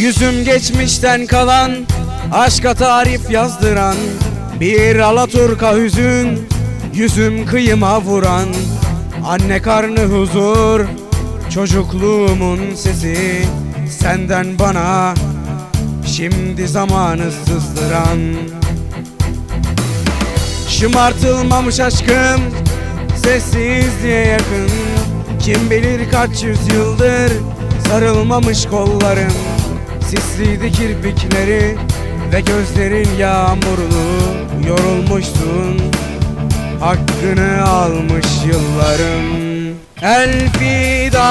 Yüzüm geçmişten kalan Aşka tarif yazdıran Bir alaturka hüzün Yüzüm kıyıma vuran. Anne karnı huzur Çocukluğumun sesi Senden bana Şimdi zamanı sızdıran. Şımartılmamış aşkım Sessizliğe yakın. Kim bilir kaç yüzyıldır Sarılmamış kollarım Sisliydi kirpikleri Ve gözlerin yağmurlu Yorulmuşsun. Hakkını almış yıllarım. Elfida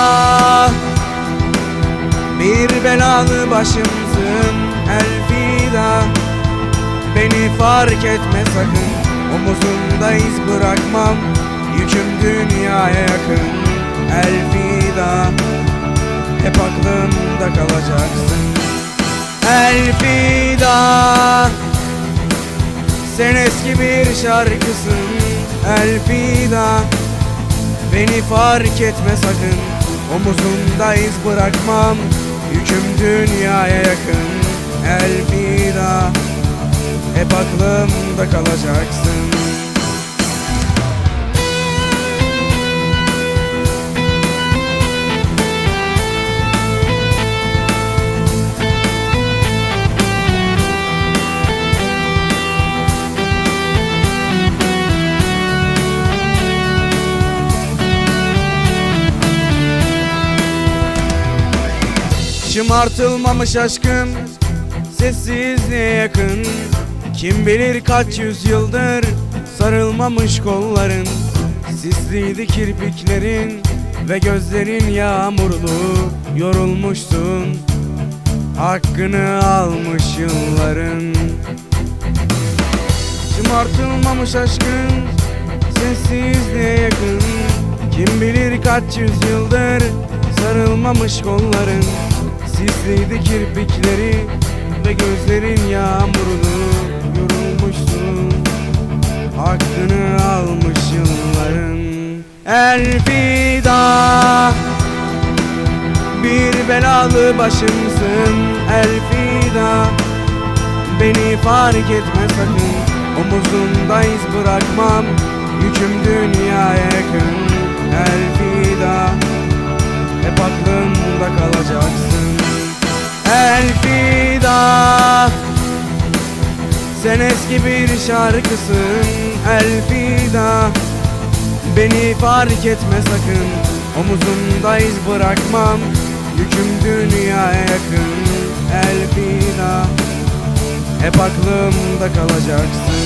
Bir belalı başımsın. Elfida Beni fark etme sakın. Omuzunda iz bırakmam Yüküm dünyaya yakın. Elfida Hep aklımda kalacaksın Elfida Sen eski bir şarkısın Elfida Beni fark etme sakın. Omuzunda iz bırakmam. Yüküm dünyaya yakın. Elfida hep aklımda kalacaksın Şımartılmamış aşkım Sessizliğe yakın? Kim bilir kaç yüzyıldır Sarılmamış kolların? Sisliydi kirpiklerin Ve gözlerin yağmurlu Yorulmuşsun. Hakkını almış yılların. Şımartılmamış aşkın Sessizliğe yakın? Kim bilir kaç yüzyıldır Sarılmamış kolların Sisliydi kirpikleri Ve gözlerin yağmurlu Yorulmuşsun Hakkını almış yılların. Elfida Bir belalı başımsın. Elfida Beni fark etme sakın. Omuzunda iz bırakmam Yüküm dünyaya yakın eski bir şarkısın Elfida. Beni fark etme sakın Omuzumda iz bırakmam. Yüküm dünyaya yakın Elfida. Hep aklımda kalacaksın